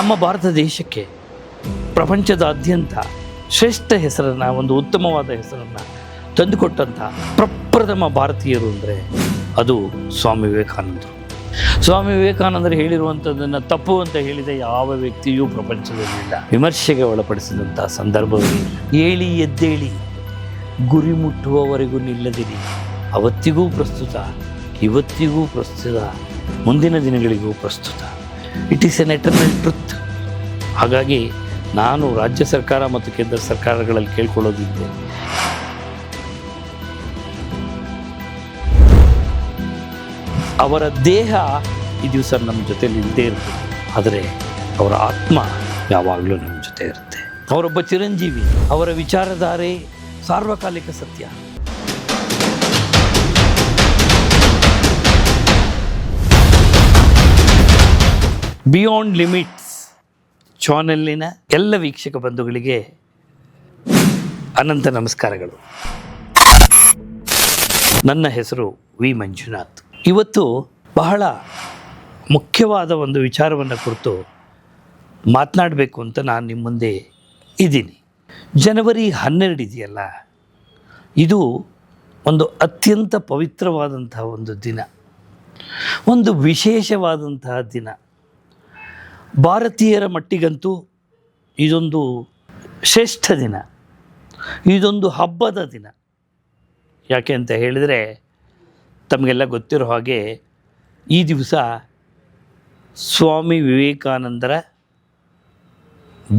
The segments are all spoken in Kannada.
ನಮ್ಮ ಭಾರತ ದೇಶಕ್ಕೆ ಪ್ರಪಂಚದಾದ್ಯಂತ ಶ್ರೇಷ್ಠ ಹೆಸರನ್ನು, ಒಂದು ಉತ್ತಮವಾದ ಹೆಸರನ್ನು ತಂದುಕೊಟ್ಟಂಥ ಪ್ರಪ್ರಥಮ ಭಾರತೀಯರು ಅಂದರೆ ಅದು ಸ್ವಾಮಿ ವಿವೇಕಾನಂದರು. ಸ್ವಾಮಿ ವಿವೇಕಾನಂದರು ಹೇಳಿರುವಂಥದ್ದನ್ನು ತಪ್ಪು ಅಂತ ಹೇಳಿದ ಯಾವ ವ್ಯಕ್ತಿಯೂ ಪ್ರಪಂಚದಲ್ಲಿಲ್ಲ. ವಿಮರ್ಶೆಗೆ ಒಳಪಡಿಸಿದಂಥ ಸಂದರ್ಭವೇ ಏಳಿ ಎದ್ದೇಳಿ, ಗುರಿ ಮುಟ್ಟುವವರೆಗೂ ನಿಲ್ಲದಿರಿ. ಅವತ್ತಿಗೂ ಪ್ರಸ್ತುತ, ಇವತ್ತಿಗೂ ಪ್ರಸ್ತುತ, ಮುಂದಿನ ದಿನಗಳಿಗೂ ಪ್ರಸ್ತುತ. It is an eternal truth. ಹಾಗಾಗಿ ನಾನು ರಾಜ್ಯ ಸರ್ಕಾರ ಮತ್ತು ಕೇಂದ್ರ ಸರ್ಕಾರಗಳಲ್ಲಿ ಕೇಳ್ಕೊಳ್ಳೋದಿದ್ದೆ. ಅವರ ದೇಹ ಈ ದಿವಸ ನಮ್ಮ ಜೊತೆಲಿ ಇಲ್ಲದೇ ಇರುತ್ತೆ. ಆದರೆ ಅವರ ಆತ್ಮ ಯಾವಾಗಲೂ ನಮ್ಮ ಜೊತೆ ಇರುತ್ತೆ. ಅವರೊಬ್ಬ ಚಿರಂಜೀವಿ, ಅವರ ವಿಚಾರಧಾರೆ ಸಾರ್ವಕಾಲಿಕ ಸತ್ಯ. ಬಿಯಾಂಡ್ ಲಿಮಿಟ್ಸ್ ಚಾನೆಲ್ಲಿನ ಎಲ್ಲ ವೀಕ್ಷಕ ಬಂಧುಗಳಿಗೆ ಅನಂತ ನಮಸ್ಕಾರಗಳು. ನನ್ನ ಹೆಸರು ವಿ. ಮಂಜುನಾಥ್. ಇವತ್ತು ಬಹಳ ಮುಖ್ಯವಾದ ಒಂದು ವಿಚಾರವನ್ನು ಕುರಿತು ಮಾತನಾಡಬೇಕು ಅಂತ ನಾನು ನಿಮ್ಮ ಮುಂದೆ ಇದ್ದೀನಿ. ಜನವರಿ ಹನ್ನೆರಡು ಇದೆಯಲ್ಲ, ಇದು ಒಂದು ಅತ್ಯಂತ ಪವಿತ್ರವಾದಂತಹ ಒಂದು ದಿನ. ಒಂದು ವಿಶೇಷವಾದಂತಹ ದಿನ. ಭಾರತೀಯರ ಮಟ್ಟಿಗಂತೂ ಇದೊಂದು ಶ್ರೇಷ್ಠ ದಿನ, ಇದೊಂದು ಹಬ್ಬದ ದಿನ. ಯಾಕೆ ಅಂತ ಹೇಳಿದರೆ ತಮಗೆಲ್ಲ ಗೊತ್ತಿರೋ ಹಾಗೆ ಈ ದಿವಸ ಸ್ವಾಮಿ ವಿವೇಕಾನಂದರ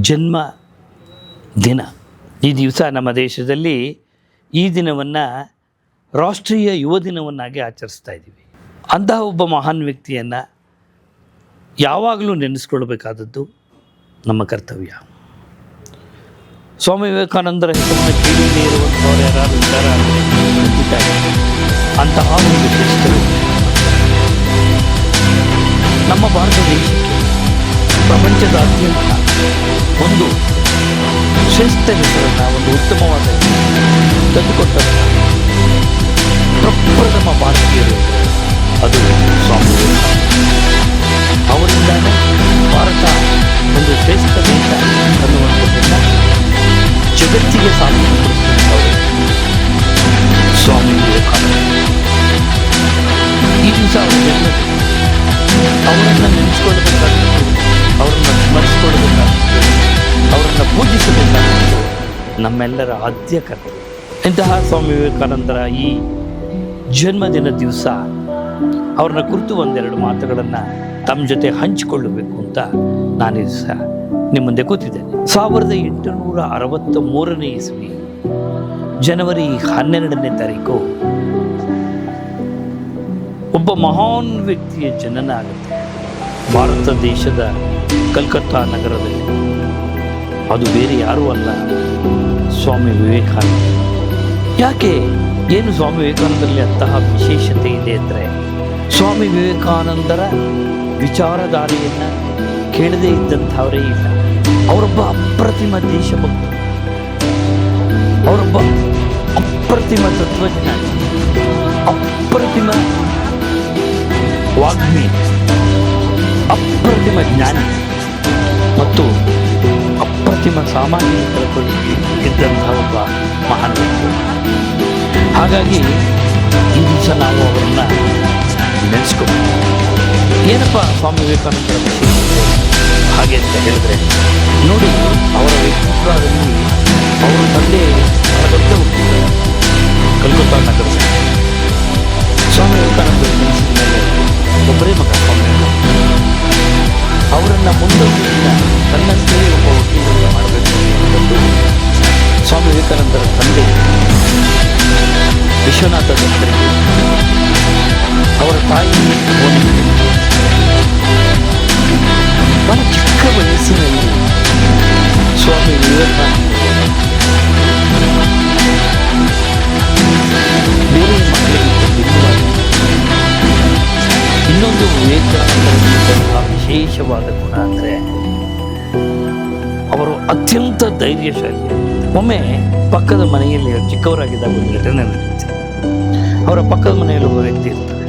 ಜನ್ಮ ದಿನ. ಈ ದಿವಸ ನಮ್ಮ ದೇಶದಲ್ಲಿ ಈ ದಿನವನ್ನು ರಾಷ್ಟ್ರೀಯ ಯುವ ದಿನವನ್ನಾಗಿ ಆಚರಿಸ್ತಾ ಇದ್ದೀವಿ. ಅಂತಹ ಒಬ್ಬ ಮಹಾನ್ ವ್ಯಕ್ತಿಯನ್ನು ಯಾವಾಗಲೂ ನೆನೆಸ್ಕೊಳ್ಬೇಕಾದದ್ದು ನಮ್ಮ ಕರ್ತವ್ಯ. ಸ್ವಾಮಿ ವಿವೇಕಾನಂದರ ಹೆಸರನ್ನು ಕೇಳಿಯೇ ಇರುವಂಥವ್ರು ಯಾರು. ಅಂತಹ ಒಂದು ನಮ್ಮ ಭಾರತ ದೇಶಕ್ಕೆ ಪ್ರಪಂಚದಾದ್ಯಂತ ಒಂದು ಶ್ರೇಷ್ಠ ಹೆಸರನ್ನು, ಒಂದು ಉತ್ತಮವಾದ ತಂದುಕೊಟ್ಟ ಪ್ರಪ್ರಥಮ ಭಾರತೀಯರು ಅದು ಸ್ವಾಮಿ ಅವರಿಂದಾನೇ ಭಾರತ ಒಂದು ಶ್ರೇಷ್ಠ ದೇಶ ಅನ್ನುವಂಥದ್ದನ್ನು ಜಗತ್ತಿಗೆ ಸಾಬೀತುಪಡಿಸಿದಂಥವರು ಸ್ವಾಮಿ ವಿವೇಕಾನಂದ. ಈ ದಿವಸ ಅವರ ಜನ್ಮ ಅವರನ್ನು ನೆನೆಸ್ಕೊಳ್ಬೇಕಾಗಿತ್ತು. ಅವರನ್ನು ಸ್ಮರಿಸ್ಕೊಳ್ಬೇಕಾಗಿತ್ತು. ಅವರನ್ನು ಪೂಜಿಸಬೇಕಾಗಿತ್ತು. ನಮ್ಮೆಲ್ಲರ ಆದ್ಯ ಕರ್ತವ್ಯ. ಇಂತಹ ಸ್ವಾಮಿ ವಿವೇಕಾನಂದರ ಈ ಜನ್ಮದಿನ ದಿವಸ ಅವ್ರನ್ನ ಕುರಿತು ಒಂದೆರಡು ಮಾತುಗಳನ್ನು ತಮ್ಮ ಜೊತೆ ಹಂಚಿಕೊಳ್ಳಬೇಕು ಅಂತ ನಾನು ಸಹ ನಿಮ್ಮ ಮುಂದೆ ಕೂತಿದ್ದೇನೆ. ಸಾವಿರದ ಎಂಟುನೂರ ಅರವತ್ತ ಮೂರನೇ ಇಸ್ವಿ, ಜನವರಿ ಹನ್ನೆರಡನೇ ತಾರೀಕು, ಒಬ್ಬ ಮಹಾನ್ ವ್ಯಕ್ತಿಯ ಜನನ ಆಗುತ್ತೆ. ಭಾರತ ದೇಶದ ಕಲ್ಕತ್ತಾ ನಗರದಲ್ಲಿ. ಅದು ಬೇರೆ ಯಾರೂ ಅಲ್ಲ, ಸ್ವಾಮಿ ವಿವೇಕಾನಂದ. ಯಾಕೆ ಏನು ಸ್ವಾಮಿ ವಿವೇಕಾನಂದರಲ್ಲಿ ಅಂತಹ ವಿಶೇಷತೆ ಇದೆ ಅಂದರೆ, ಸ್ವಾಮಿ ವಿವೇಕಾನಂದರ ವಿಚಾರಧಾರೆಯನ್ನು ಕೇಳದೇ ಇದ್ದಂಥವರೇ ಇಲ್ಲ. ಅವರೊಬ್ಬ ಅಪ್ರತಿಮ ದೇಶಭಕ್ತ ಅವರೊಬ್ಬ ಅಪ್ರತಿಮ ತತ್ವಜ್ಞಾನಿ. ಅಪ್ರತಿಮ ವಾಗ್ಮಿ. ಅಪ್ರತಿಮ ಜ್ಞಾನಿ. ಮತ್ತು ಅಪ್ರತಿಮ ಸಾಮಾನ್ಯ ಕಳಕಳಿ ಇದ್ದಂಥ ಒಬ್ಬ ಮಹಾನ್ ಹಾಗಾಗಿ ಈ ದಿವಸ ನಾವು ಅವರನ್ನು ನೆನೆಸ್ಕೋಬೇಕು ಏನಪ್ಪ ಸ್ವಾಮಿ ವಿವೇಕಾನಂದರ ಹಾಗೆ ಅಂತ ಹೇಳಿದ್ರೆ, ನೋಡಿ, ಅವರ ವ್ಯಕ್ತಿತ್ವದಲ್ಲಿ ಅವರ ತಂದೆ ಅಗತ್ಯ ಹುಟ್ಟಿದ್ದಾರೆ. ಕಲ್ಕತ್ತಾ ನಗರದಲ್ಲಿ ಸ್ವಾಮಿ ವಿವೇಕಾನಂದ ಮನಸ್ಸಿನ ಮೇಲೆ ಒಬ್ಬರೇ ಮಗ ಸ್ವಾಮಿ ಅವರನ್ನು ಅವರನ್ನ ಮುಂದೊಂದಿನ ತನ್ನಂತೆಯೇ ಒಬ್ಬ ವಕೀಲರಿಗೆ ಮಾಡಬೇಕು ಎಂದು ಸ್ವಾಮಿ ವಿವೇಕಾನಂದರ ತಂದೆ ವಿಶ್ವನಾಥ ದತ್ತರಿಗೆ ಅವರ ತಾಯಿ ಬಹಳ ಚಿಕ್ಕ ವಯಸ್ಸಿನಲ್ಲಿ ಸ್ವಾಮಿ ವಿವೇಕಾನಂದ ಬೇರೆ ಇನ್ನೊಂದು ವಿವೇಕಾನಂದರಲ್ಲಿದ್ದಂತಹ ವಿಶೇಷವಾದ ಗುಣ ಅಂದರೆ ಅವರು ಅತ್ಯಂತ ಧೈರ್ಯಶಾಲಿ. ಒಮ್ಮೆ ಪಕ್ಕದ ಮನೆಯಲ್ಲಿ ಚಿಕ್ಕವರಾಗಿದ್ದಾಗ ಒಂದು ಘಟನೆ ನಡೆಯುತ್ತೆ ಅವರ ಪಕ್ಕದ ಮನೆಯಲ್ಲಿ ಒಬ್ಬ ವ್ಯಕ್ತಿ ಇರ್ತಾರೆ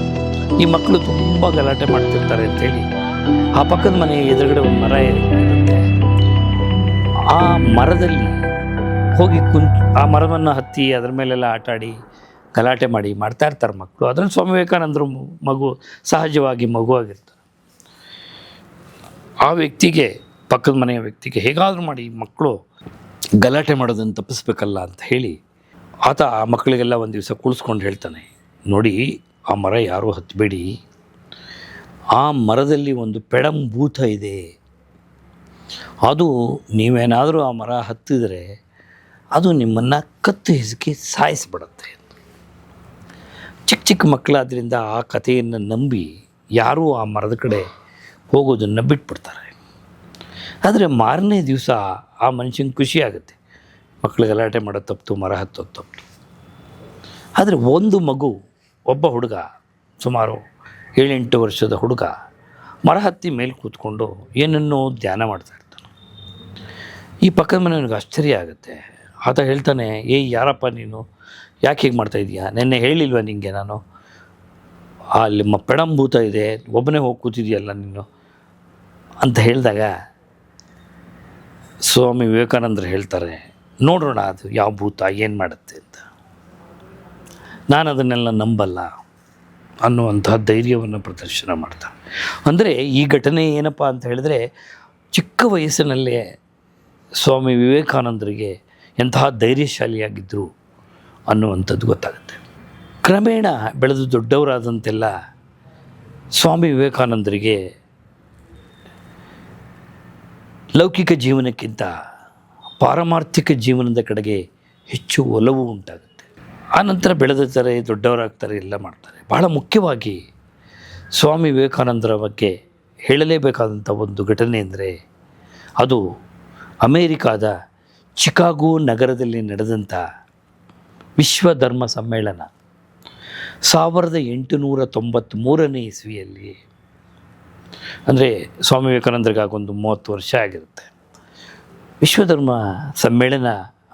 ಈ ಮಕ್ಕಳು ತುಂಬ ಗಲಾಟೆ ಮಾಡ್ತಿರ್ತಾರೆ ಅಂತೇಳಿ ಆ ಪಕ್ಕದ ಮನೆಯ ಎದುರುಗಡೆ ಒಂದು ಮರ ಆ ಮರದಲ್ಲಿ ಹೋಗಿ ಕುಂತು ಆ ಮರವನ್ನು ಹತ್ತಿ ಅದರ ಮೇಲೆಲ್ಲ ಆಟಾಡಿ ಗಲಾಟೆ ಮಾಡಿ ಮಾಡ್ತಾ ಇರ್ತಾರೆ ಮಕ್ಕಳು. ಅದರಲ್ಲಿ ಸ್ವಾಮಿ ವಿವೇಕಾನಂದರು ಮಗು ಸಹಜವಾಗಿ ಮಗುವಾಗಿರ್ತಾರೆ ಆ ವ್ಯಕ್ತಿಗೆ, ಪಕ್ಕದ ಮನೆಯ ವ್ಯಕ್ತಿಗೆ ಹೇಗಾದರೂ ಮಾಡಿ ಮಕ್ಕಳು ಗಲಾಟೆ ಮಾಡೋದನ್ನು ತಪ್ಪಿಸ್ಬೇಕಲ್ಲ ಅಂತ ಹೇಳಿ ಆತ ಆ ಮಕ್ಕಳಿಗೆಲ್ಲ ಒಂದು ದಿವಸ ಕುಳಿಸ್ಕೊಂಡು ಹೇಳ್ತಾನೆ, ನೋಡಿ, ಆ ಮರ ಯಾರೂ ಹತ್ತಬೇಡಿ ಆ ಮರದಲ್ಲಿ ಒಂದು ಪೆಡಂಭೂತ ಇದೆ. ಅದು ನೀವೇನಾದರೂ ಆ ಮರ ಹತ್ತಿದರೆ ಅದು ನಿಮ್ಮನ್ನು ಕತ್ತು ಹಿಸುಕಿ ಸಾಯಿಸಿಬಿಡತ್ತೆ. ಚಿಕ್ಕ ಚಿಕ್ಕ ಮಕ್ಕಳಾದ್ರಿಂದ ಆ ಕಥೆಯನ್ನು ನಂಬಿ ಯಾರೂ ಆ ಮರದ ಕಡೆ ಹೋಗೋದನ್ನು ಬಿಟ್ಬಿಡ್ತಾರೆ. ಆದರೆ ಮಾರನೇ ದಿವಸ ಆ ಮನುಷ್ಯನ ಖುಷಿ ಆಗುತ್ತೆ. ಮಕ್ಕಳು ಗಲಾಟೆ ಮಾಡೋದು ತಪ್ಪಿತು ಮರ ಹತ್ತೋದು ತಪ್ಪಿತು ಆದರೆ ಒಂದು ಮಗು, ಒಬ್ಬ ಹುಡುಗ, ಸುಮಾರು ಏಳೆಂಟು ವರ್ಷದ ಹುಡುಗ ಮರ ಹತ್ತಿ ಮೇಲೆ ಕೂತ್ಕೊಂಡು ಏನನ್ನೋ ಧ್ಯಾನ ಮಾಡ್ತಾ ಇರ್ತಾನೆ. ಈ ಪಕ್ಕದ ಮನೆಯವನಿಗೆ ಆಶ್ಚರ್ಯ ಆಗುತ್ತೆ. ಆತ ಹೇಳ್ತಾನೆ ಏಯ್ ಯಾರಪ್ಪ ನೀನು? ಯಾಕೆ ಹೀಗೆ ಮಾಡ್ತಾ ನಿನ್ನೆ ನೆನ್ನೆ ಹೇಳಿಲ್ವ ನಿಂಗೆ ನಾನು? ಅಲ್ಲಿ ಮ ಪೆಡಂಭೂತ ಇದೆ, ಒಬ್ಬನೇ ಹೋಗಿ ಕೂತಿದೆಯಲ್ಲ ನೀನು? ಅಂತ ಹೇಳಿದಾಗ, ಸ್ವಾಮಿ ವಿವೇಕಾನಂದರು ಹೇಳ್ತಾರೆ ನೋಡೋಣ ಅದು ಯಾವ ಭೂತ ಏನು ಮಾಡುತ್ತೆ ಅಂತ. ನಾನು ಅದನ್ನೆಲ್ಲ ನಂಬಲ್ಲ ಅನ್ನುವಂತಹ ಧೈರ್ಯವನ್ನು ಪ್ರದರ್ಶನ ಮಾಡ್ತಾನೆ ಅಂದರೆ ಈ ಘಟನೆ ಏನಪ್ಪ ಅಂತ ಹೇಳಿದ್ರೆ ಚಿಕ್ಕ ವಯಸ್ಸಿನಲ್ಲೇ ಸ್ವಾಮಿ ವಿವೇಕಾನಂದರಿಗೆ ಎಂತಹ ಧೈರ್ಯಶಾಲಿಯಾಗಿದ್ದರು ಅನ್ನುವಂಥದ್ದು ಗೊತ್ತಾಗುತ್ತೆ. ಕ್ರಮೇಣ ಬೆಳೆದು ದೊಡ್ಡವರಾದಂತೆಲ್ಲ ಸ್ವಾಮಿ ವಿವೇಕಾನಂದರಿಗೆ ಲೌಕಿಕ ಜೀವನಕ್ಕಿಂತ ಪಾರಮಾರ್ಥಿಕ ಜೀವನದ ಕಡೆಗೆ ಹೆಚ್ಚು ಒಲವು ಉಂಟಾಗುತ್ತೆ. ಆನಂತರ ಬೆಳೆದಿರ್ತಾರೆ, ದೊಡ್ಡವರಾಗ್ತಾರೆ, ಎಲ್ಲ ಮಾಡ್ತಾರೆ. ಬಹಳ ಮುಖ್ಯವಾಗಿ ಸ್ವಾಮಿ ವಿವೇಕಾನಂದರ ಬಗ್ಗೆ ಹೇಳಲೇಬೇಕಾದಂಥ ಒಂದು ಘಟನೆ ಅಂದರೆ ಅದು ಅಮೇರಿಕಾದ ಚಿಕಾಗೋ ನಗರದಲ್ಲಿ ನಡೆದಂಥ ವಿಶ್ವ ಧರ್ಮ ಸಮ್ಮೇಳನ. ಸಾವಿರದ ಎಂಟುನೂರ ತೊಂಬತ್ತ್ಮೂರನೇ ಇಸ್ವಿಯಲ್ಲಿ. ಅಂದರೆ ಸ್ವಾಮಿ ವಿವೇಕಾನಂದರಿಗಾಗೊಂದು ಮೂವತ್ತು ವರ್ಷ ಆಗಿರುತ್ತೆ. ವಿಶ್ವಧರ್ಮ ಸಮ್ಮೇಳನ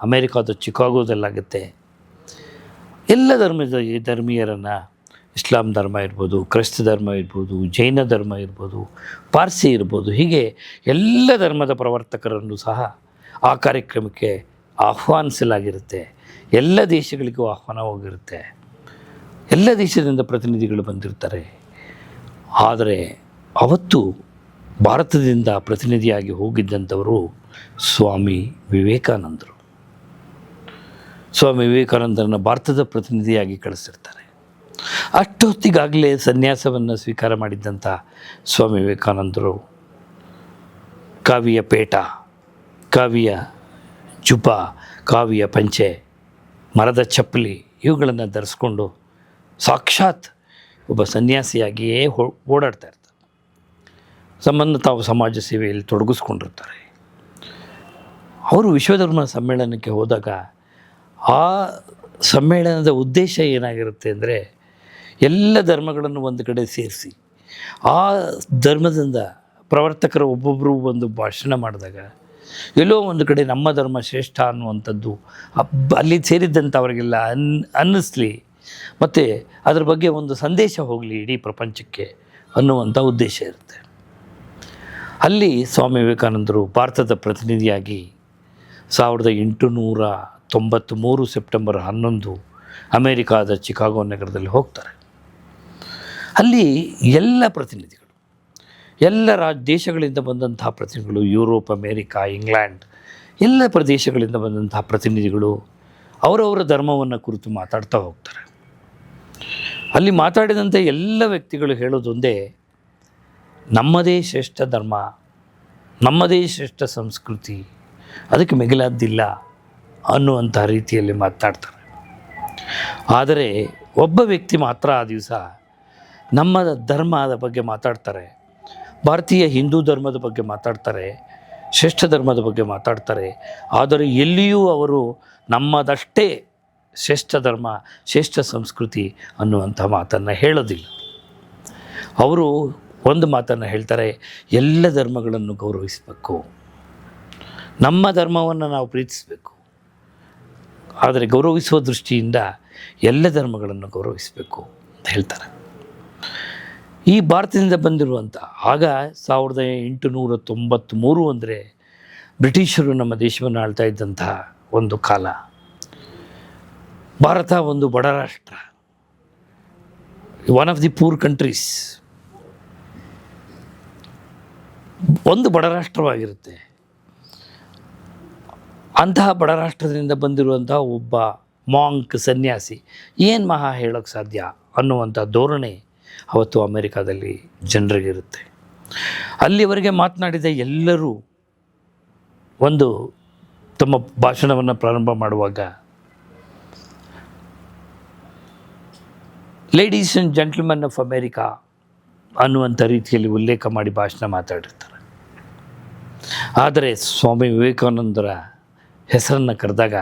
ಅಮೇರಿಕಾದ ಚಿಕಾಗೋದಲ್ಲಾಗುತ್ತೆ. ಎಲ್ಲ ಧರ್ಮದ ಧರ್ಮೀಯರನ್ನು ಇಸ್ಲಾಂ ಧರ್ಮ ಇರ್ಬೋದು, ಕ್ರೈಸ್ತ ಧರ್ಮ ಇರ್ಬೋದು, ಜೈನ ಧರ್ಮ ಇರ್ಬೋದು, ಪಾರ್ಸಿ ಇರ್ಬೋದು, ಹೀಗೆ ಎಲ್ಲ ಧರ್ಮದ ಪ್ರವರ್ತಕರನ್ನು ಸಹ ಆ ಕಾರ್ಯಕ್ರಮಕ್ಕೆ ಆಹ್ವಾನಿಸಲಾಗಿರುತ್ತೆ. ಎಲ್ಲ ದೇಶಗಳಿಗೂ ಆಹ್ವಾನ ಹೋಗಿರುತ್ತೆ. ಎಲ್ಲ ದೇಶದಿಂದ ಪ್ರತಿನಿಧಿಗಳು ಬಂದಿರ್ತಾರೆ. ಆದರೆ ಅವತ್ತು ಭಾರತದಿಂದ ಪ್ರತಿನಿಧಿಯಾಗಿ ಹೋಗಿದ್ದಂಥವರು ಸ್ವಾಮಿ ವಿವೇಕಾನಂದರು. ಸ್ವಾಮಿ ವಿವೇಕಾನಂದರನ್ನು ಭಾರತದ ಪ್ರತಿನಿಧಿಯಾಗಿ ಕಳಿಸಿರ್ತಾರೆ. ಅಷ್ಟೊತ್ತಿಗಾಗಲೇ ಸನ್ಯಾಸವನ್ನು ಸ್ವೀಕಾರ ಮಾಡಿದ್ದಂಥ ಸ್ವಾಮಿ ವಿವೇಕಾನಂದರು ಕಾವಿಯ ಪೇಟ ಕಾವಿಯ ಜುಬ್ಬ ಕಾವಿಯ ಪಂಚೆ, ಮರದ ಚಪ್ಪಲಿ ಇವುಗಳನ್ನು ಧರಿಸ್ಕೊಂಡು ಸಾಕ್ಷಾತ್ ಒಬ್ಬ ಸನ್ಯಾಸಿಯಾಗಿಯೇ ಓಡಾಡ್ತಾ ಇರ್ತಾರೆ. ಸಂಬಂಧ ತಾವು ಸಮಾಜ ಸೇವೆಯಲ್ಲಿ ತೊಡಗಿಸ್ಕೊಂಡಿರ್ತಾರೆ. ಅವರು ವಿಶ್ವಧರ್ಮ ಸಮ್ಮೇಳನಕ್ಕೆ ಹೋದಾಗ ಆ ಸಮ್ಮೇಳನದ ಉದ್ದೇಶ ಏನಾಗಿರುತ್ತೆ ಅಂದರೆ ಎಲ್ಲ ಧರ್ಮಗಳನ್ನು ಒಂದು ಕಡೆ ಸೇರಿಸಿ ಆ ಧರ್ಮದಿಂದ ಪ್ರವರ್ತಕರು ಒಬ್ಬೊಬ್ಬರು ಒಂದು ಭಾಷಣ ಮಾಡಿದಾಗ ಎಲ್ಲೋ ಒಂದು ಕಡೆ ನಮ್ಮ ಧರ್ಮ ಶ್ರೇಷ್ಠ ಅನ್ನುವಂಥದ್ದು ಅಲ್ಲಿ ಸೇರಿದ್ದಂಥವರಿಗೆಲ್ಲ ಅನ್ ಅನ್ನಿಸ್ಲಿ ಮತ್ತು ಅದ್ರ ಬಗ್ಗೆ ಒಂದು ಸಂದೇಶ ಹೋಗಲಿ ಇಡೀ ಪ್ರಪಂಚಕ್ಕೆ ಅನ್ನುವಂಥ ಉದ್ದೇಶ ಇರುತ್ತೆ. ಅಲ್ಲಿ ಸ್ವಾಮಿ ವಿವೇಕಾನಂದರು ಭಾರತದ ಪ್ರತಿನಿಧಿಯಾಗಿ ಸಾವಿರದ ಎಂಟುನೂರ ತೊಂಬತ್ತ್ಮೂರು ಸೆಪ್ಟೆಂಬರ್ ಹನ್ನೊಂದು ಅಮೇರಿಕಾದ ಚಿಕಾಗೋ ನಗರದಲ್ಲಿ ಹೋಗ್ತಾರೆ. ಅಲ್ಲಿ ಎಲ್ಲ ಪ್ರತಿನಿಧಿಗಳು, ಎಲ್ಲ ರಾಜ್ ದೇಶಗಳಿಂದ ಬಂದಂತಹ ಪ್ರತಿನಿಧಿಗಳು, ಯುರೋಪ್, ಅಮೇರಿಕಾ, ಇಂಗ್ಲೆಂಡ್, ಎಲ್ಲ ಪ್ರದೇಶಗಳಿಂದ ಬಂದಂತಹ ಪ್ರತಿನಿಧಿಗಳು ಅವರವರ ಧರ್ಮವನ್ನು ಕುರಿತು ಮಾತಾಡ್ತಾ ಹೋಗ್ತಾರೆ. ಅಲ್ಲಿ ಮಾತಾಡಿದಂತೆ ಎಲ್ಲ ವ್ಯಕ್ತಿಗಳು ಹೇಳೋದೊಂದೇ, ನಮ್ಮದೇ ಶ್ರೇಷ್ಠ ಧರ್ಮ, ನಮ್ಮದೇ ಶ್ರೇಷ್ಠ ಸಂಸ್ಕೃತಿ ಅದಕ್ಕೆ ಮಿಗಿಲಾದ್ದಿಲ್ಲ ಅನ್ನುವಂಥ ರೀತಿಯಲ್ಲಿ ಮಾತನಾಡ್ತಾರೆ ಆದರೆ ಒಬ್ಬ ವ್ಯಕ್ತಿ ಮಾತ್ರ ಆ ದಿವಸ ನಮ್ಮ ಧರ್ಮದ ಬಗ್ಗೆ ಮಾತಾಡ್ತಾರೆ. ಭಾರತೀಯ ಹಿಂದೂ ಧರ್ಮದ ಬಗ್ಗೆ ಮಾತಾಡ್ತಾರೆ. ಶ್ರೇಷ್ಠ ಧರ್ಮದ ಬಗ್ಗೆ ಮಾತಾಡ್ತಾರೆ. ಆದರೆ ಎಲ್ಲಿಯೂ ಅವರು ನಮ್ಮದಷ್ಟೇ ಶ್ರೇಷ್ಠ ಧರ್ಮ, ಶ್ರೇಷ್ಠ ಸಂಸ್ಕೃತಿ ಅನ್ನುವಂಥ ಮಾತನ್ನು ಹೇಳೋದಿಲ್ಲ. ಅವರು ಒಂದು ಮಾತನ್ನು ಹೇಳ್ತಾರೆ, ಎಲ್ಲ ಧರ್ಮಗಳನ್ನು ಗೌರವಿಸಬೇಕು. ನಮ್ಮ ಧರ್ಮವನ್ನು ನಾವು ಪ್ರೀತಿಸಬೇಕು. ಆದರೆ ಗೌರವಿಸುವ ದೃಷ್ಟಿಯಿಂದ ಎಲ್ಲ ಧರ್ಮಗಳನ್ನು ಗೌರವಿಸಬೇಕು ಅಂತ ಹೇಳ್ತಾರೆ. ಈ ಭಾರತದಿಂದ ಬಂದಿರುವಂಥ, ಆಗ ಸಾವಿರದ ಎಂಟುನೂರ ತೊಂಬತ್ತ್ಮೂರು ಅಂದರೆ ಬ್ರಿಟಿಷರು ನಮ್ಮ ದೇಶವನ್ನು ಆಳ್ತಾ ಇದ್ದಂತಹ ಒಂದು ಕಾಲ. ಭಾರತ ಒಂದು ಬಡ ರಾಷ್ಟ್ರ. One of the poor countries ಒಂದು ಬಡ ರಾಷ್ಟ್ರವಾಗಿರುತ್ತೆ. ಅಂತಹ ಬಡ ರಾಷ್ಟ್ರದಿಂದ ಬಂದಿರುವಂತಹ ಒಬ್ಬ ಮಾಂಕ್ ಸನ್ಯಾಸಿ ಏನು ಮಹಾ ಹೇಳೋಕ್ಕೆ ಸಾಧ್ಯ ಅನ್ನುವಂಥ ಧೋರಣೆ ಅವತ್ತು ಅಮೆರಿಕಾದಲ್ಲಿ ಜನರಿಗಿರುತ್ತೆ. ಅಲ್ಲಿವರೆಗೆ ಮಾತನಾಡಿದ ಎಲ್ಲರೂ ಒಂದು ತಮ್ಮ ಭಾಷಣವನ್ನು ಪ್ರಾರಂಭ ಮಾಡುವಾಗ ladies and gentleman of America ಅನ್ನುವಂಥ ರೀತಿಯಲ್ಲಿ ಉಲ್ಲೇಖ ಮಾಡಿ ಭಾಷಣ ಮಾತಾಡಿರ್ತಾರೆ. ಆದರೆ ಸ್ವಾಮಿ ವಿವೇಕಾನಂದರ ಹೆಸರನ್ನು ಕರೆದಾಗ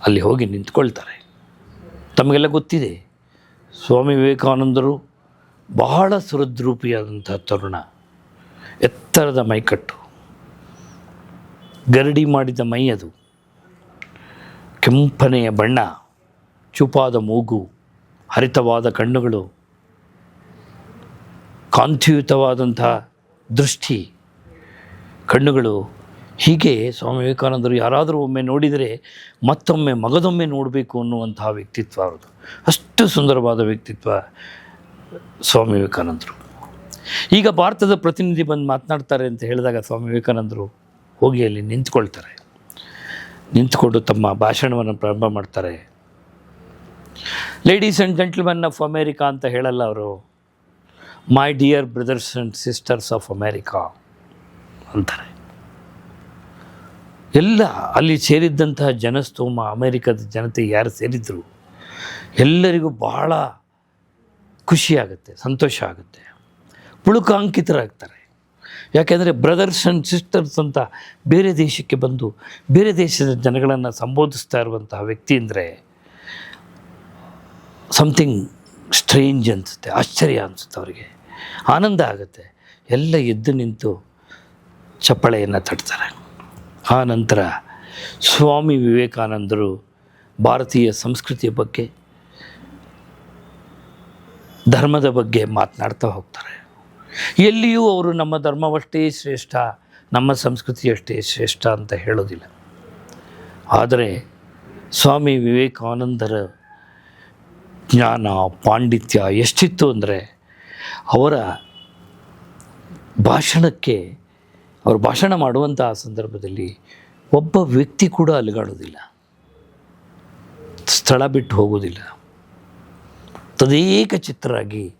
ಅಲ್ಲಿ ಹೋಗಿ ನಿಂತ್ಕೊಳ್ತಾರೆ. ತಮಗೆಲ್ಲ ಗೊತ್ತಿದೆ, ಸ್ವಾಮಿ ವಿವೇಕಾನಂದರು ಬಹಳ ಸುರದ್ರೂಪಿಯಾದಂಥ ತರುಣ. ಎತ್ತರದ ಮೈಕಟ್ಟು, ಗರಡಿ ಮಾಡಿದ ಮೈ ಅದು ಕೆಂಪನೆಯ ಬಣ್ಣ, ಚುಪಾದ ಮೂಗು, ಹರಿತವಾದ ಕಣ್ಣುಗಳು, ಕಾಂತಿಯುತವಾದಂಥ ದೃಷ್ಟಿ, ಕಣ್ಣುಗಳು ಹೀಗೆ ಸ್ವಾಮಿ ವಿವೇಕಾನಂದರು ಯಾರಾದರೂ ಒಮ್ಮೆ ನೋಡಿದರೆ ಮತ್ತೊಮ್ಮೆ ಮಗದೊಮ್ಮೆ ನೋಡಬೇಕು ಅನ್ನುವಂತಹ ವ್ಯಕ್ತಿತ್ವ ಅವ್ರದ್ದು. ಅಷ್ಟು ಸುಂದರವಾದ ವ್ಯಕ್ತಿತ್ವ ಸ್ವಾಮಿ ವಿವೇಕಾನಂದರು. ಈಗ ಭಾರತದ ಪ್ರತಿನಿಧಿ ಬಂದು ಮಾತನಾಡ್ತಾರೆ ಅಂತ ಹೇಳಿದಾಗ ಸ್ವಾಮಿ ವಿವೇಕಾನಂದರು ಹೋಗಿ ಅಲ್ಲಿ ನಿಂತ್ಕೊಳ್ತಾರೆ. ನಿಂತ್ಕೊಂಡು ತಮ್ಮ ಭಾಷಣವನ್ನು ಪ್ರಾರಂಭ ಮಾಡ್ತಾರೆ. Ladies and gentleman of America ಅಂತ ಹೇಳಲ್ಲ ಅವರು. My dear brothers and sisters of America ಅಂತಾರೆ. ಎಲ್ಲ ಅಲ್ಲಿ ಸೇರಿದ್ದಂತಹ ಜನಸ್ತೋಮ, ಅಮೇರಿಕದ ಜನತೆ ಯಾರು ಸೇರಿದ್ರು, ಎಲ್ಲರಿಗೂ ಬಹಳ ಖುಷಿಯಾಗುತ್ತೆ ಸಂತೋಷ ಆಗುತ್ತೆ. ಪುಳುಕಾಂಕಿತರಾಗ್ತಾರೆ ಯಾಕೆಂದರೆ ಬ್ರದರ್ಸ್ ಆ್ಯಂಡ್ ಸಿಸ್ಟರ್ಸ್ ಅಂತ ಬೇರೆ ದೇಶಕ್ಕೆ ಬಂದು, ಬೇರೆ ದೇಶದ ಜನಗಳನ್ನು ಸಂಬೋಧಿಸ್ತಾ ಇರುವಂತಹ ವ್ಯಕ್ತಿ ಅಂದರೆ ಸಮಥಿಂಗ್ ಸ್ಟ್ರೇಂಜ್ ಅನಿಸುತ್ತೆ, ಆಶ್ಚರ್ಯ ಅನಿಸುತ್ತೆ ಅವರಿಗೆ. ಆನಂದ ಆಗುತ್ತೆ. ಎಲ್ಲ ಎದ್ದು ನಿಂತು ಚಪ್ಪಳೆಯನ್ನು ತಟ್ತಾರೆ. ಆ ನಂತರ ಸ್ವಾಮಿ ವಿವೇಕಾನಂದರು ಭಾರತೀಯ ಸಂಸ್ಕೃತಿಯ ಬಗ್ಗೆ, ಧರ್ಮದ ಬಗ್ಗೆ ಮಾತನಾಡ್ತಾ ಹೋಗ್ತಾರೆ. ಎಲ್ಲಿಯೂ ಅವರು ನಮ್ಮ ಧರ್ಮವಷ್ಟೇ ಶ್ರೇಷ್ಠ, ನಮ್ಮ ಸಂಸ್ಕೃತಿಯಷ್ಟೇ ಶ್ರೇಷ್ಠ ಅಂತ ಹೇಳೋದಿಲ್ಲ. ಆದರೆ ಸ್ವಾಮಿ ವಿವೇಕಾನಂದರ ಜ್ಞಾನ, ಪಾಂಡಿತ್ಯ ಎಷ್ಟಿತ್ತು ಅಂದರೆ ಅವರ ಭಾಷಣಕ್ಕೆ ಅವರು ಭಾಷಣ ಮಾಡುವಂಥ ಸಂದರ್ಭದಲ್ಲಿ ಒಬ್ಬ ವ್ಯಕ್ತಿ ಕೂಡ ಅಲುಗಾಡೋದಿಲ್ಲ ಸ್ಥಳ ಬಿಟ್ಟು ಹೋಗೋದಿಲ್ಲ ತದೇಕ ಚಿತ್ರರಾಗಿ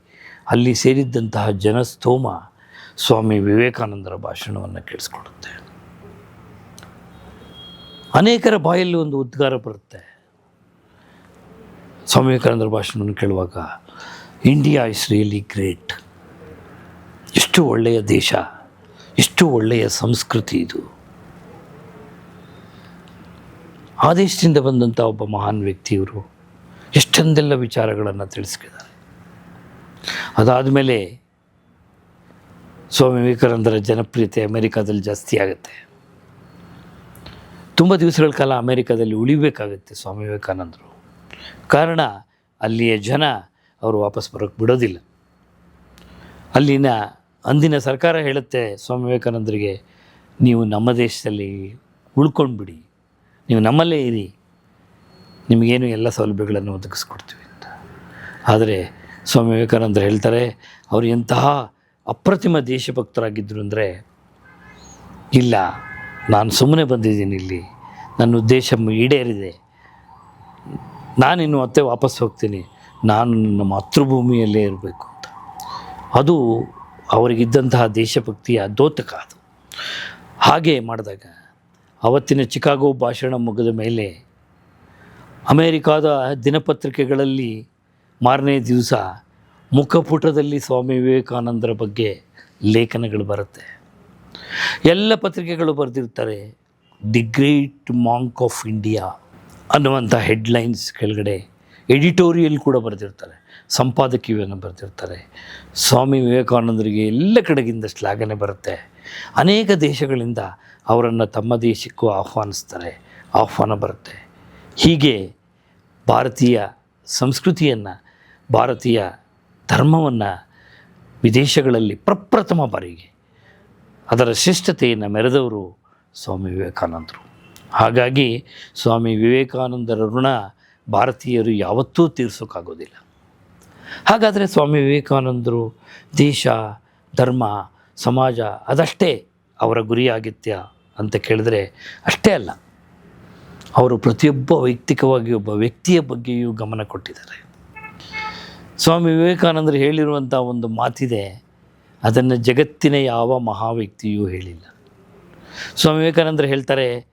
ಅಲ್ಲಿ ಸೇರಿದ್ದಂತಹ ಜನಸ್ತೋಮ ಸ್ವಾಮಿ ವಿವೇಕಾನಂದರ ಭಾಷಣವನ್ನು ಕೇಳಿಸ್ಕೊಡುತ್ತೆ ಅನೇಕರ ಬಾಯಲ್ಲಿ ಒಂದು ಉದ್ಗಾರ ಬರುತ್ತೆ. ಸ್ವಾಮಿ ವಿವೇಕಾನಂದರ ಭಾಷಣವನ್ನು ಕೇಳುವಾಗ, ಇಂಡಿಯಾ ಇಸ್ ರಿಯಲಿ ಗ್ರೇಟ್. ಎಷ್ಟು ಒಳ್ಳೆಯ ದೇಶ. ಎಷ್ಟು ಒಳ್ಳೆಯ ಸಂಸ್ಕೃತಿ ಇದು. ಆದೇಶದಿಂದ ದೇಶದಿಂದ ಬಂದಂಥ ಒಬ್ಬ ಮಹಾನ್ ವ್ಯಕ್ತಿಯವರು ಎಷ್ಟೊಂದೆಲ್ಲ ವಿಚಾರಗಳನ್ನು ತಿಳಿಸ್ಕಿದ್ದಾರೆ ಅದಾದಮೇಲೆ ಸ್ವಾಮಿ ವಿವೇಕಾನಂದರ ಜನಪ್ರಿಯತೆ ಅಮೆರಿಕಾದಲ್ಲಿ ಜಾಸ್ತಿ ಆಗುತ್ತೆ. ತುಂಬ ದಿವಸಗಳ ಕಾಲ ಅಮೆರಿಕಾದಲ್ಲಿ ಉಳಿಬೇಕಾಗುತ್ತೆ ಸ್ವಾಮಿ ವಿವೇಕಾನಂದರು. ಕಾರಣ ಅಲ್ಲಿಯ ಜನ ಅವರು ವಾಪಸ್ ಬರೋಕ್ಕೆ ಬಿಡೋದಿಲ್ಲ. ಅಲ್ಲಿನ ಅಂದಿನ ಸರ್ಕಾರ ಹೇಳುತ್ತೆ ಸ್ವಾಮಿ ವಿವೇಕಾನಂದರಿಗೆ, ನೀವು ನಮ್ಮ ದೇಶದಲ್ಲಿ ಉಳ್ಕೊಂಡ್ಬಿಡಿ, ನೀವು ನಮ್ಮಲ್ಲೇ ಇರಿ, ನಿಮಗೇನು ಎಲ್ಲ ಸೌಲಭ್ಯಗಳನ್ನು ಒದಗಿಸ್ಕೊಡ್ತೀವಿ ಅಂತ. ಆದರೆ ಸ್ವಾಮಿ ವಿವೇಕಾನಂದರು ಹೇಳ್ತಾರೆ, ಅವರು ಎಂತಹ ಅಪ್ರತಿಮ ದೇಶಭಕ್ತರಾಗಿದ್ದರು ಅಂದರೆ, ಇಲ್ಲ, ನಾನು ಸುಮ್ಮನೆ ಬಂದಿದ್ದೀನಿ ಇಲ್ಲಿ, ನನ್ನ ಉದ್ದೇಶ ಈಡೇರಿದೆ, ನಾನಿನ್ನು ಮತ್ತೆ ವಾಪಸ್ ಹೋಗ್ತೀನಿ, ನಾನು ನನ್ನ ಮಾತೃಭೂಮಿಯಲ್ಲೇ ಇರಬೇಕು ಅಂತ. ಅದು ಅವರಿಗಿದ್ದಂತಹ ದೇಶಭಕ್ತಿಯ ದೋತಕ ಅದು. ಹಾಗೆ ಮಾಡಿದಾಗ ಅವತ್ತಿನ ಚಿಕಾಗೋ ಭಾಷಣ ಮುಗಿದ ಮೇಲೆ ಅಮೇರಿಕಾದ ದಿನಪತ್ರಿಕೆಗಳಲ್ಲಿ ಮಾರನೇ ದಿವಸ ಮುಖಪುಟದಲ್ಲಿ ಸ್ವಾಮಿ ವಿವೇಕಾನಂದರ ಬಗ್ಗೆ ಲೇಖನಗಳು ಬರುತ್ತೆ. ಎಲ್ಲ ಪತ್ರಿಕೆಗಳು ಬರೆದಿರ್ತಾರೆ, the great monk of India ಅನ್ನುವಂಥ ಹೆಡ್ಲೈನ್ಸ್ ಕೆಳಗಡೆ ಎಡಿಟೋರಿಯಲ್ ಕೂಡ ಬರೆದಿರ್ತಾರೆ. ಸಂಪಾದಕೀಯವನ್ನು ಬರೆದಿರ್ತಾರೆ. ಸ್ವಾಮಿ ವಿವೇಕಾನಂದರಿಗೆ ಎಲ್ಲ ಕಡೆಗಿಂದ ಶ್ಲಾಘನೆ ಬರುತ್ತೆ. ಅನೇಕ ದೇಶಗಳಿಂದ ಅವರನ್ನು ತಮ್ಮ ದೇಶಕ್ಕೂ ಆಹ್ವಾನಿಸ್ತಾರೆ. ಆಹ್ವಾನ ಬರುತ್ತೆ. ಹೀಗೆ ಭಾರತೀಯ ಸಂಸ್ಕೃತಿಯನ್ನು, ಭಾರತೀಯ ಧರ್ಮವನ್ನು ವಿದೇಶಗಳಲ್ಲಿ ಪ್ರಪ್ರಥಮ ಬಾರಿಗೆ ಅದರ ಶ್ರೇಷ್ಠತೆಯನ್ನು ಮೆರೆದವರು ಸ್ವಾಮಿ ವಿವೇಕಾನಂದರು. ಹಾಗಾಗಿ ಸ್ವಾಮಿ ವಿವೇಕಾನಂದರ ಋಣ ಭಾರತೀಯರು ಯಾವತ್ತೂ ತೀರ್ಸೋಕ್ಕಾಗೋದಿಲ್ಲ. ಹಾಗಾದರೆ ಸ್ವಾಮಿ ವಿವೇಕಾನಂದರು ದೇಶ, ಧರ್ಮ, ಸಮಾಜ ಅದಷ್ಟೇ ಅವರ ಗುರಿಯಾಗಿತ್ಯ ಅಂತ ಕೇಳಿದ್ರೆ ಅಷ್ಟೇ ಅಲ್ಲ. ಅವರು ಪ್ರತಿಯೊಬ್ಬ ವೈಯಕ್ತಿಕವಾಗಿ ಒಬ್ಬ ವ್ಯಕ್ತಿಯ ಬಗ್ಗೆಯೂ ಗಮನ ಕೊಟ್ಟಿದ್ದಾರೆ. ಸ್ವಾಮಿ ವಿವೇಕಾನಂದರು ಹೇಳಿರುವಂಥ ಒಂದು ಮಾತಿದೆ, ಅದನ್ನು ಜಗತ್ತಿನ ಯಾವ ಮಹಾ ವ್ಯಕ್ತಿಯೂ ಹೇಳಿಲ್ಲ. ಸ್ವಾಮಿ ವಿವೇಕಾನಂದರು ಹೇಳ್ತಾರೆ,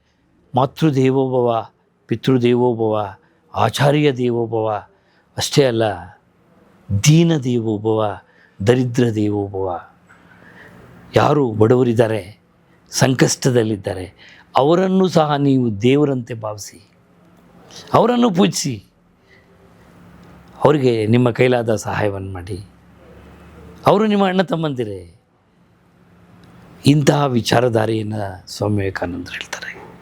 ಮಾತೃದೇವೋಭವ, ಪಿತೃದೇವೋಭವ, ಆಚಾರ್ಯ ದೇವೋಭವ ಅಷ್ಟೇ ಅಲ್ಲ ದೀನ ದೇವೋಭವ ದರಿದ್ರ ದೇವೋಭವ ಯಾರು ಬಡವರಿದ್ದಾರೆ, ಸಂಕಷ್ಟದಲ್ಲಿದ್ದಾರೆ, ಅವರನ್ನು ಸಹ ನೀವು ದೇವರಂತೆ ಭಾವಿಸಿ, ಅವರನ್ನು ಪೂಜಿಸಿ, ಅವರಿಗೆ ನಿಮ್ಮ ಕೈಲಾದ ಸಹಾಯವನ್ನು ಮಾಡಿ. ಅವರು ನಿಮ್ಮ ಅಣ್ಣ ತಮ್ಮಂದಿರೇ. ಇಂತಹ ವಿಚಾರಧಾರೆಯನ್ನು ಸ್ವಾಮಿ ವಿವೇಕಾನಂದರು ಹೇಳ್ತಾರೆ.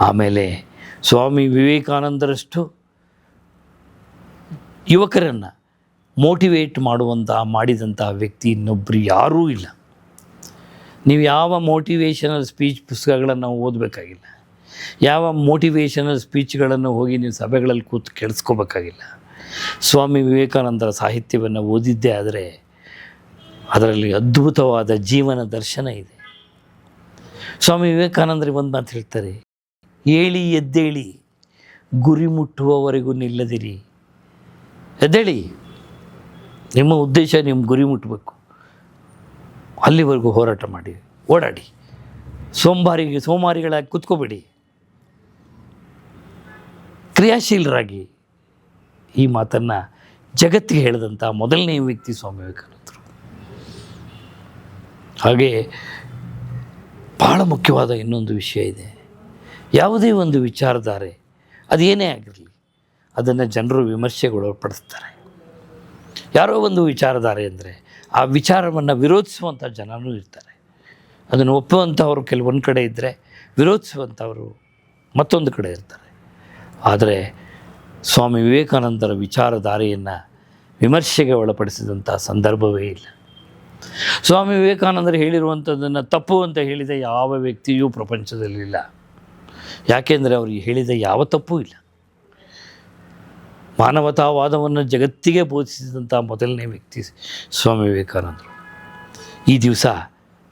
ಆಮೇಲೆ ಸ್ವಾಮಿ ವಿವೇಕಾನಂದರಷ್ಟು ಯುವಕರನ್ನು ಮೋಟಿವೇಟ್ ಮಾಡುವಂಥ ಮಾಡಿದಂಥ ವ್ಯಕ್ತಿ ಇನ್ನೊಬ್ಬರು ಯಾರೂ ಇಲ್ಲ. ನೀವು ಯಾವ ಮೋಟಿವೇಶನಲ್ ಸ್ಪೀಚ್ ಪುಸ್ತಕಗಳನ್ನು ಓದಬೇಕಾಗಿಲ್ಲ. ಯಾವ ಮೋಟಿವೇಶನಲ್ ಸ್ಪೀಚ್ಗಳನ್ನು ಹೋಗಿ ನೀವು ಸಭೆಗಳಲ್ಲಿ ಕೂತು ಕೇಳಿಸ್ಕೋಬೇಕಾಗಿಲ್ಲ. ಸ್ವಾಮಿ ವಿವೇಕಾನಂದರ ಸಾಹಿತ್ಯವನ್ನು ಓದಿದ್ದೇ ಆದರೆ ಅದರಲ್ಲಿ ಅದ್ಭುತವಾದ ಜೀವನ ದರ್ಶನ ಇದೆ. ಸ್ವಾಮಿ ವಿವೇಕಾನಂದರಿಗೆ ಒಂದು ಮಾತು ಹೇಳ್ತಾರೆ, ಏಳಿ ಎದ್ದೇಳಿ, ಗುರಿ ಮುಟ್ಟುವವರೆಗೂ ನಿಲ್ಲದಿರಿ. ಎದ್ದೇಳಿ. ನಿಮ್ಮ ಉದ್ದೇಶ ನಿಮ್ಮ ಗುರಿ ಮುಟ್ಟಬೇಕು ಅಲ್ಲಿವರೆಗೂ ಹೋರಾಟ ಮಾಡಿ, ಓಡಾಡಿ. ಸೋಮವಾರಿಗೆ ಸೋಮಾರಿಗಳಾಗಿ ಕೂತ್ಕೋಬೇಡಿ. ಕ್ರಿಯಾಶೀಲರಾಗಿ ಈ ಮಾತನ್ನು ಜಗತ್ತಿಗೆ ಹೇಳಿದಂಥ ಮೊದಲನೇ ವ್ಯಕ್ತಿ ಸ್ವಾಮಿ ವಿವೇಕಾನಂದರು. ಹಾಗೆ ಬಹಳ ಮುಖ್ಯವಾದ ಇನ್ನೊಂದು ವಿಷಯ ಇದೆ. ಯಾವುದೇ ಒಂದು ವಿಚಾರಧಾರೆ ಅದೇನೇ ಆಗಿರಲಿ, ಅದನ್ನು ಜನರು ವಿಮರ್ಶೆಗೊಳಪಡಿಸ್ತಾರೆ. ಯಾರೋ ಒಂದು ವಿಚಾರಧಾರೆ ಅಂದರೆ ಆ ವಿಚಾರವನ್ನು ವಿರೋಧಿಸುವಂಥ ಜನನೂ ಇರ್ತಾರೆ. ಅದನ್ನು ಒಪ್ಪುವಂಥವರು ಕೆಲವೊಂದು ಕಡೆ ಇದ್ದರೆ ವಿರೋಧಿಸುವಂಥವರು ಮತ್ತೊಂದು ಕಡೆ ಇರ್ತಾರೆ. ಆದರೆ ಸ್ವಾಮಿ ವಿವೇಕಾನಂದರ ವಿಚಾರಧಾರೆಯನ್ನು ವಿಮರ್ಶೆಗೆ ಒಳಪಡಿಸಿದಂಥ ಸಂದರ್ಭವೇ ಇಲ್ಲ. ಸ್ವಾಮಿ ವಿವೇಕಾನಂದರು ಹೇಳಿರುವಂಥದ್ದನ್ನು ತಪ್ಪು ಅಂತ ಹೇಳಿದ ಯಾವ ವ್ಯಕ್ತಿಯೂ ಪ್ರಪಂಚದಲ್ಲಿಲ್ಲ. ಯಾಕೆಂದರೆ ಅವರು ಹೇಳಿದ ಯಾವ ತಪ್ಪೂ ಇಲ್ಲ. ಮಾನವತಾವಾದವನ್ನು ಜಗತ್ತಿಗೆ ಬೋಧಿಸಿದಂಥ ಮೊದಲನೇ ವ್ಯಕ್ತಿ ಸ್ವಾಮಿ ವಿವೇಕಾನಂದರು. ಈ ದಿವಸ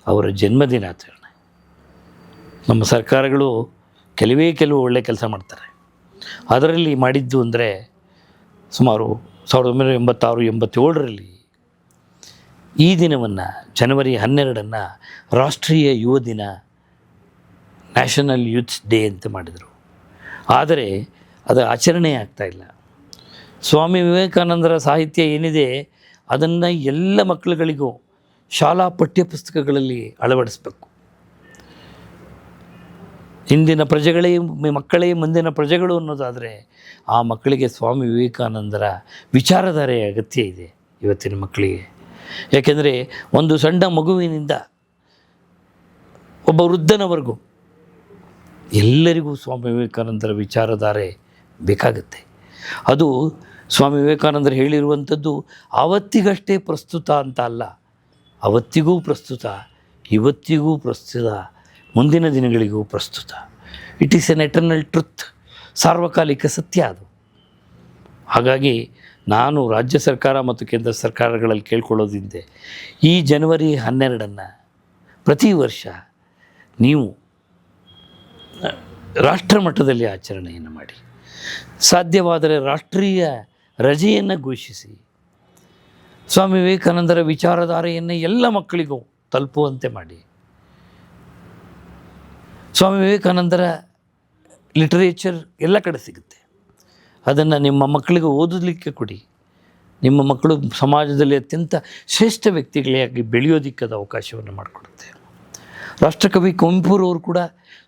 ಅವರ ಜನ್ಮದಿನ ಆಚರಣೆ ನಮ್ಮ ಸರ್ಕಾರಗಳು ಕೆಲವೇ ಕೆಲವು ಒಳ್ಳೆಯ ಕೆಲಸ ಮಾಡ್ತಾರೆ. ಅದರಲ್ಲಿ ಮಾಡಿದ್ದು ಅಂದರೆ ಸುಮಾರು ಸಾವಿರದ ಒಂಬೈನೂರ ಎಂಬತ್ತಾರು, ಎಂಬತ್ತೇಳರಲ್ಲಿ ಈ ದಿನವನ್ನು ಜನವರಿ ಹನ್ನೆರಡನ್ನು ರಾಷ್ಟ್ರೀಯ ಯುವ ದಿನ ನ್ಯಾಷನಲ್ ಯೂತ್ಸ್ ಡೇ ಅಂತ ಮಾಡಿದರು. ಆದರೆ ಅದು ಆಚರಣೆ ಆಗ್ತಾ ಇಲ್ಲ. ಸ್ವಾಮಿ ವಿವೇಕಾನಂದರ ಸಾಹಿತ್ಯ ಏನಿದೆ, ಅದನ್ನು ಎಲ್ಲ ಮಕ್ಕಳುಗಳಿಗೂ ಶಾಲಾ ಪಠ್ಯಪುಸ್ತಕಗಳಲ್ಲಿ ಅಳವಡಿಸ್ಬೇಕು. ಇಂದಿನ ಪ್ರಜೆಗಳೇ, ಮಕ್ಕಳೇ ಮುಂದಿನ ಪ್ರಜೆಗಳು ಅನ್ನೋದಾದರೆ, ಆ ಮಕ್ಕಳಿಗೆ ಸ್ವಾಮಿ ವಿವೇಕಾನಂದರ ವಿಚಾರಧಾರೆಯ ಅಗತ್ಯ ಇದೆ ಇವತ್ತಿನ ಮಕ್ಕಳಿಗೆ. ಯಾಕೆಂದರೆ, ಒಂದು ಸಣ್ಣ ಮಗುವಿನಿಂದ ಒಬ್ಬ ವೃದ್ಧನವರೆಗೂ ಎಲ್ಲರಿಗೂ ಸ್ವಾಮಿ ವಿವೇಕಾನಂದರ ವಿಚಾರಧಾರೆ ಬೇಕಾಗುತ್ತೆ. ಅದು ಸ್ವಾಮಿ ವಿವೇಕಾನಂದರು ಹೇಳಿರುವಂಥದ್ದು ಆವತ್ತಿಗಷ್ಟೇ ಪ್ರಸ್ತುತ ಅಂತ ಅಲ್ಲ. ಅವತ್ತಿಗೂ ಪ್ರಸ್ತುತ, ಇವತ್ತಿಗೂ ಪ್ರಸ್ತುತ, ಮುಂದಿನ ದಿನಗಳಿಗೂ ಪ್ರಸ್ತುತ. It is an eternal truth ಸಾರ್ವಕಾಲಿಕ ಸತ್ಯ ಅದು. ಹಾಗಾಗಿ ನಾನು ರಾಜ್ಯ ಸರ್ಕಾರ ಮತ್ತು ಕೇಂದ್ರ ಸರ್ಕಾರಗಳಲ್ಲಿ ಕೇಳ್ಕೊಳ್ಳೋದಿಂದೆ. ಈ ಜನವರಿ ಹನ್ನೆರಡನ್ನು ಪ್ರತಿ ವರ್ಷ ನೀವು ರಾಷ್ಟ್ರ ಮಟ್ಟದಲ್ಲಿ ಆಚರಣೆಯನ್ನು ಮಾಡಿ. ಸಾಧ್ಯವಾದರೆ ರಾಷ್ಟ್ರೀಯ ರಜೆಯನ್ನು ಘೋಷಿಸಿ. ಸ್ವಾಮಿ ವಿವೇಕಾನಂದರ ವಿಚಾರಧಾರೆಯನ್ನು ಎಲ್ಲ ಮಕ್ಕಳಿಗೂ ತಲುಪುವಂತೆ ಮಾಡಿ. ಸ್ವಾಮಿ ವಿವೇಕಾನಂದರ ಲಿಟರೇಚರ್ ಎಲ್ಲ ಕಡೆ ಸಿಗುತ್ತೆ. ಅದನ್ನು ನಿಮ್ಮ ಮಕ್ಕಳಿಗೆ ಓದಲಿಕ್ಕೆ ಕೊಡಿ. ನಿಮ್ಮ ಮಕ್ಕಳು ಸಮಾಜದಲ್ಲಿ ಅತ್ಯಂತ ಶ್ರೇಷ್ಠ ವ್ಯಕ್ತಿಗಳಾಗಿ ಬೆಳೆಯೋದಿಕ್ಕದ ಅವಕಾಶವನ್ನು ಮಾಡಿಕೊಡುತ್ತೆ. ರಾಷ್ಟ್ರಕವಿ ಕುವೆಂಪುರವರು ಕೂಡ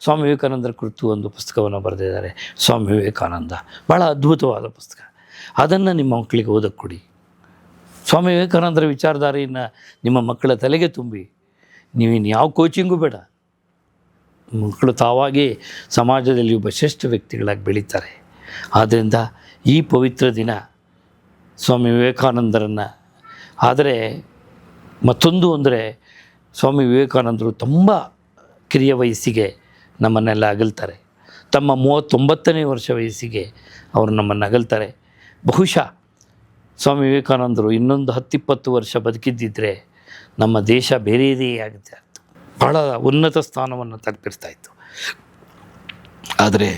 ಸ್ವಾಮಿ ವಿವೇಕಾನಂದರ ಕುರಿತು ಒಂದು ಪುಸ್ತಕವನ್ನು ಬರೆದಿದ್ದಾರೆ. ಸ್ವಾಮಿ ವಿವೇಕಾನಂದ. ಭಾಳ ಅದ್ಭುತವಾದ ಪುಸ್ತಕ. ಅದನ್ನು ನಿಮ್ಮ ಮಕ್ಕಳಿಗೆ ಓದಕ್ಕೆ ಕೊಡಿ. ಸ್ವಾಮಿ ವಿವೇಕಾನಂದರ ವಿಚಾರಧಾರೆಯನ್ನು ನಿಮ್ಮ ಮಕ್ಕಳ ತಲೆಗೆ ತುಂಬಿ. ನೀವಿನ್ನು ಯಾವ ಕೋಚಿಂಗೂ ಬೇಡ. ಮಕ್ಕಳು ತಾವಾಗಿ ಸಮಾಜದಲ್ಲಿ ಒಬ್ಬ ಶ್ರೇಷ್ಠ ವ್ಯಕ್ತಿಗಳಾಗಿ ಬೆಳೀತಾರೆ. ಆದ್ದರಿಂದ ಈ ಪವಿತ್ರ ದಿನ ಸ್ವಾಮಿ ವಿವೇಕಾನಂದರನ್ನು. ಆದರೆ ಮತ್ತೊಂದು ಅಂದರೆ ಸ್ವಾಮಿ ವಿವೇಕಾನಂದರು ತುಂಬ ಕಿರಿಯ ವಯಸ್ಸಿಗೆ ನಮ್ಮನ್ನೆಲ್ಲ ಅಗಲ್ತಾರೆ. ತಮ್ಮ ಮೂವತ್ತೊಂಬತ್ತನೇ ವರ್ಷ ವಯಸ್ಸಿಗೆ ಅವರು ನಮ್ಮನ್ನು ಅಗಲ್ತಾರೆ. ಬಹುಶಃ ಸ್ವಾಮಿ ವಿವೇಕಾನಂದರು ಇನ್ನೊಂದು ಹತ್ತಿಪ್ಪತ್ತು ವರ್ಷ ಬದುಕಿದ್ದಿದ್ರೆ ನಮ್ಮ ದೇಶ ಬೇರೆಯದೇ ಆಗುತ್ತೆ ಇತ್ತು ಬಹಳ ಉನ್ನತ ಸ್ಥಾನವನ್ನು ತಲುಪಿರ್ತಾ ಇತ್ತು. ಆದರೆ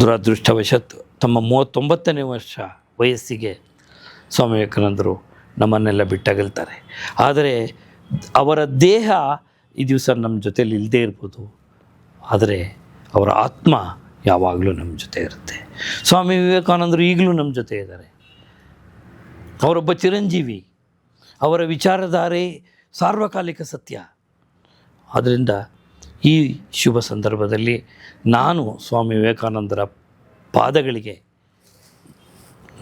ದುರದೃಷ್ಟವಶತ್ತು ತಮ್ಮ ಮೂವತ್ತೊಂಬತ್ತನೇ ವರ್ಷ ವಯಸ್ಸಿಗೆ ಸ್ವಾಮಿ ವಿವೇಕಾನಂದರು ನಮ್ಮನ್ನೆಲ್ಲ ಬಿಟ್ಟಗಲ್ತಾರೆ. ಆದರೆ ಅವರ ದೇಹ ಈ ದಿವಸ ನಮ್ಮ ಜೊತೆಯಲ್ಲಿ ಇಲ್ಲದೇ ಇರ್ಬೋದು. ಆದರೆ ಅವರ ಆತ್ಮ ಯಾವಾಗಲೂ ನಮ್ಮ ಜೊತೆ ಇರುತ್ತೆ. ಸ್ವಾಮಿ ವಿವೇಕಾನಂದರು ಈಗಲೂ ನಮ್ಮ ಜೊತೆ ಇದ್ದಾರೆ. ಅವರೊಬ್ಬ ಚಿರಂಜೀವಿ, ಅವರ ವಿಚಾರಧಾರೆ ಸಾರ್ವಕಾಲಿಕ ಸತ್ಯ. ಆದ್ದರಿಂದ ಈ ಶುಭ ಸಂದರ್ಭದಲ್ಲಿ ನಾನು ಸ್ವಾಮಿ ವಿವೇಕಾನಂದರ ಪಾದಗಳಿಗೆ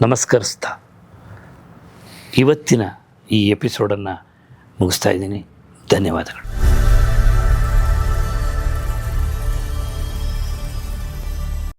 ನಮಸ್ಕರಿಸ್ತಾ ಇವತ್ತಿನ ಈ ಎಪಿಸೋಡನ್ನು ಮುಗಿಸ್ತಾ ಇದ್ದೀನಿ. ಧನ್ಯವಾದಗಳು.